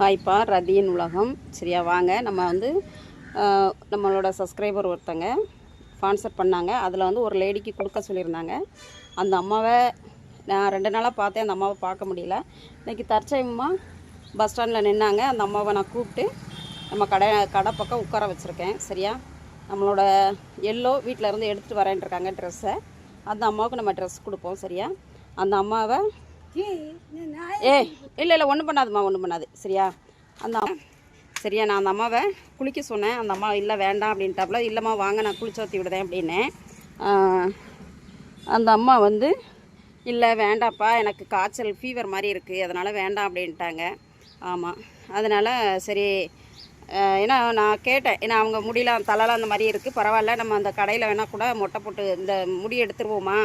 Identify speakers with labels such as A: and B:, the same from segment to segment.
A: ஹாய்ப்பா ரதியின் உலகம். சரியா வாங்க. நம்ம வந்து நம்மளோட சப்ஸ்கிரைபர் ஒருத்தங்க ஸ்பான்சர் பண்ணாங்க. அதில் வந்து ஒரு லேடிக்கு கொடுக்க சொல்லியிருந்தாங்க. அந்த அம்மாவை நான் ரெண்டு நாளாக பார்த்தேன். அந்த அம்மாவை பார்க்க முடியல. இன்றைக்கி தற்சயமாக பஸ் ஸ்டாண்டில் நின்னாங்க. அந்த அம்மாவை நான் கூப்பிட்டு நம்ம கடை கடை பக்கம் உட்கார வச்சுருக்கேன். சரியா? நம்மளோட எல்லோ வீட்டில் இருந்து எடுத்துகிட்டு வரேன் இருக்காங்க ட்ரெஸ்ஸை அந்த அம்மாவுக்கு நம்ம ட்ரெஸ் கொடுப்போம். சரியா? அந்த அம்மாவை ஏய் இல்லை இல்லை ஒன்றும் பண்ணாதும்மா ஒன்றும் பண்ணாது. சரியா? அந்த சரியா நான் அந்த அம்மாவை குளிக்க சொன்னேன். அந்த அம்மா இல்லை வேண்டாம் அப்படின்ட்டாப்புல இல்லைம்மா வாங்க நான் குளிச்சு ஊற்றி விடுதேன் அப்படின்னேன். அந்த அம்மா வந்து இல்லை வேண்டாப்பா எனக்கு காய்ச்சல் ஃபீவர் மாதிரி இருக்குது அதனால் வேண்டாம் அப்படின்ட்டாங்க. ஆமாம் அதனால் சரி ஏன்னா நான் கேட்டேன். ஏன்னா அவங்க முடியலாம் தலைலாம் அந்த மாதிரி இருக்குது பரவாயில்ல நம்ம அந்த கடையில் வேணால் கூட மொட்டை போட்டு இந்த முடி எடுத்துருவோமா?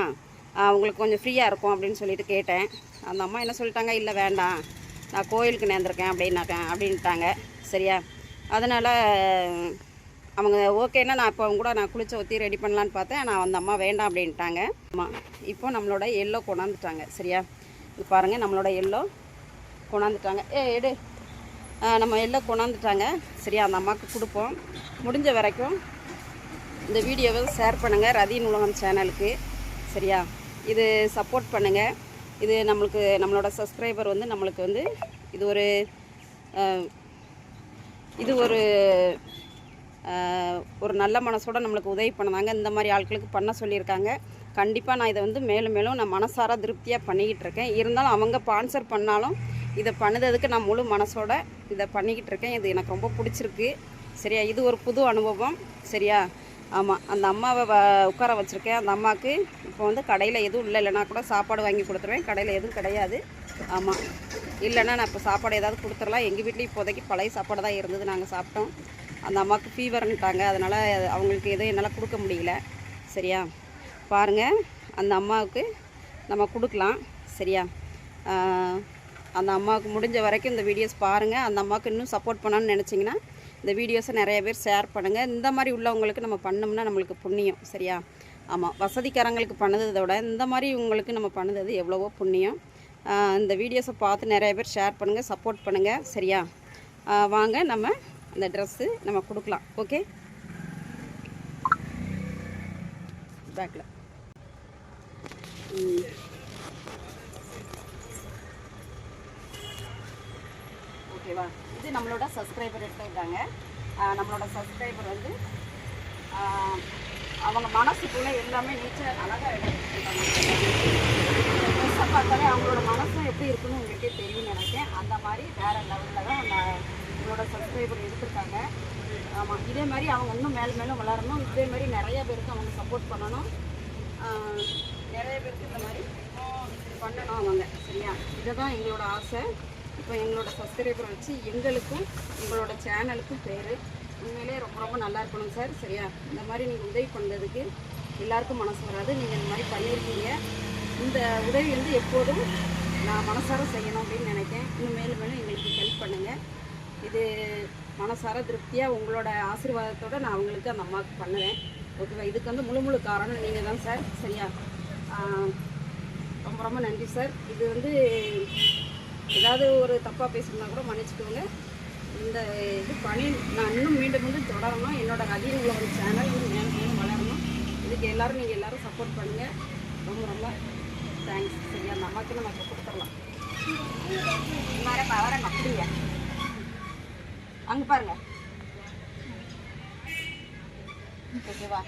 A: உங்களுக்கு கொஞ்சம் ஃப்ரீயாக இருக்கும் அப்படின்னு சொல்லிட்டு கேட்டேன். அந்த அம்மா என்ன சொல்லிட்டாங்க? இல்லை வேண்டாம். நான் கோயிலுக்கு நேர்ந்திருக்கேன் அப்படின்னாக்க அப்படின்ட்டாங்க. சரியா? அதனால் அவங்க ஓகேன்னா நான் இப்போ அவங்க கூட நான் குளிச்ச ஊற்றி ரெடி பண்ணலான்னு பார்த்தேன். நான் அந்த அம்மா வேண்டாம் அப்படின்ட்டாங்க. ஆமாம் இப்போ நம்மளோட எல்லோ கொண்டாந்துட்டாங்க. சரியா? இது பாருங்கள் நம்மளோட எல்லோ கொண்டாந்துட்டாங்க. ஏ எடு. நம்ம எல்லாம் கொண்டாந்துட்டாங்க. சரியா? அந்த அம்மாவுக்கு கொடுப்போம். முடிஞ்ச வரைக்கும் இந்த வீடியோவை ஷேர் பண்ணுங்கள் ரதி உலகம் சேனலுக்கு சரியா? இது சப்போர்ட் பண்ணுங்கள் இது நம்மளுக்கு நம்மளோட சப்ஸ்கிரைபர் வந்து நம்மளுக்கு வந்து இது ஒரு இது ஒரு ஒரு நல்ல மனசோட நம்மளுக்கு உதவி பண்ணதாங்க இந்த மாதிரி ஆட்களுக்கு பண்ண சொல்லியிருக்காங்க. கண்டிப்பாக நான் இதை வந்து மேலும் மேலும் நான் மனசார திருப்தியாக பண்ணிக்கிட்டு இருக்கேன். இருந்தாலும் அவங்க ஸ்பான்சர் பண்ணாலும் இதை பண்ணுறதுக்கு நான் முழு மனசோட இதை பண்ணிக்கிட்டு இருக்கேன். இது எனக்கு ரொம்ப பிடிச்சிருக்கு. சரியா? இது ஒரு புது அனுபவம். சரியா? ஆமாம் அந்த அம்மாவை வ- உட்கார வச்சுருக்கேன். அந்த அம்மாவுக்கு இப்போ வந்து கடையில் எதுவும் இல்லை. இல்லைனா கூட சாப்பாடு வாங்கி கொடுத்துருவேன். கடையில் எதுவும் கிடையாது. ஆமாம் இல்லைன்னா நான் இப்போ சாப்பாடு ஏதாவது கொடுத்துடலாம். எங்கள் வீட்லேயும் இப்போதைக்கு பழைய சாப்பாடு தான் இருந்தது. நாங்கள் சாப்பிட்டோம். அந்த அம்மாவுக்கு ஃபீவர்ன்ட்டாங்க அதனால் அவங்களுக்கு எதுவும் என்னால் கொடுக்க முடியல. சரியா? பாருங்கள் அந்த அம்மாவுக்கு நம்ம கொடுக்கலாம். சரியா? அந்த அம்மாவுக்கு முடிஞ்ச வரைக்கும் இந்த வீடியோஸ் பாருங்கள் அந்த அம்மாவுக்கு இன்னும் சப்போர்ட் பண்ணான்னு நினச்சிங்கன்னா இந்த வீடியோஸை நிறைய பேர் ஷேர் பண்ணுங்கள் இந்த மாதிரி உள்ளவங்களுக்கு நம்ம பண்ணோம்னா நம்மளுக்கு புண்ணியம் சரியா? ஆமாம் வசதிக்காரங்களுக்கு பண்ணதை விட இந்த மாதிரி உங்களுக்கு நம்ம பண்ணுறது எவ்வளவோ புண்ணியம். இந்த வீடியோஸை பார்த்து நிறைய பேர் ஷேர் பண்ணுங்கள் சப்போர்ட் பண்ணுங்கள் சரியா? வாங்க நம்ம அந்த ட்ரெஸ்ஸு நம்ம கொடுக்கலாம் ஓகே பேக்கில் ஓகேவா? இது நம்மளோட சப்ஸ்கிரைபர் எடுத்துக்கிட்டாங்க. நம்மளோட சப்ஸ்கிரைபர் வந்து அவங்க மனசுக்குள்ளே எல்லாமே நீச்சல் அழகாக எடுத்துக்கிட்டாங்க. ட்ரெஸ்ஸை பார்த்தாலே அவங்களோட மனசும் எப்படி இருக்குன்னு உங்களுக்கே தெரியும்னு நினைக்கிறேன். அந்த மாதிரி வேறு லெவலில் தான் நம்மளோட சப்ஸ்கிரைபர் எடுத்திருக்காங்க. ஆமாம் இதே மாதிரி அவங்க இன்னும் மேலே மேலும் வளரணும். இதே மாதிரி நிறைய பேருக்கு அவங்க சப்போர்ட் பண்ணணும். நிறைய பேருக்கு இந்த மாதிரி பண்ணணும் அவங்க சரியா? இதை தான் எங்களோட ஆசை. இப்போ எங்களோட சப்ஸ்கிரைபர் வச்சு எங்களுக்கும் உங்களோட சேனலுக்கும் பேர். உண்மையிலே ரொம்ப ரொம்ப நல்லா இருக்கணும் சார். சரியா? இந்த மாதிரி நீங்கள் உதவி பண்ணுறதுக்கு எல்லாருக்கும் மனசு வராது. நீங்கள் இந்த மாதிரி பண்ணியிருக்கீங்க இந்த உதவி வந்து எப்போதும் நான் மனசார செய்யணும் அப்படின்னு நினைக்கேன் இன்னும் மேலும் மேலும் எங்களுக்கு ஹெல்ப் பண்ணுங்கள் இது மனசார திருப்தியாக உங்களோட ஆசீர்வாதத்தோட நான் அவங்களுக்கு அந்த அம்மாவுக்கு பண்ணுவேன். ஓகேவா இதுக்கு வந்து முழு முழு காரணம் நீங்கள் தான் சார். சரியா? ரொம்ப ரொம்ப நன்றி சார். இது வந்து ஏதாவது ஒரு தப்பாக பேசுனா கூட மன்னிச்சுக்கோங்க. இந்த இது பணி நான் இன்னும் மீண்டும் மீண்டும் தொடரணும். என்னோட உள்ள ஒரு சேனல் இன்னும் மேலும் மேலும் வளரணும். இதுக்கு எல்லோரும் நீங்கள் எல்லோரும் சப்போர்ட் பண்ணுங்கள் ரொம்ப ரொம்ப தேங்க்ஸ் சரி அந்த அம்மாவுக்கு நம்ம கொடுத்துடலாம். வரேன் வரேன் அப்படியா அங்கே பாருங்க. ஓகேவா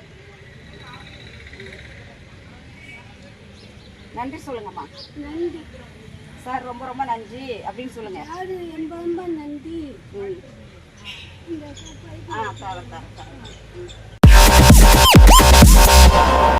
A: நன்றி சொல்லுங்கம்மா.
B: நன்றி.
A: சார் ரொம்ப ரொம்ப நன்றி அப்படின்னு சொல்லுங்க.
B: ரொம்ப ரொம்ப நன்றி.
A: ஆ தரேன் தரேன். ம்.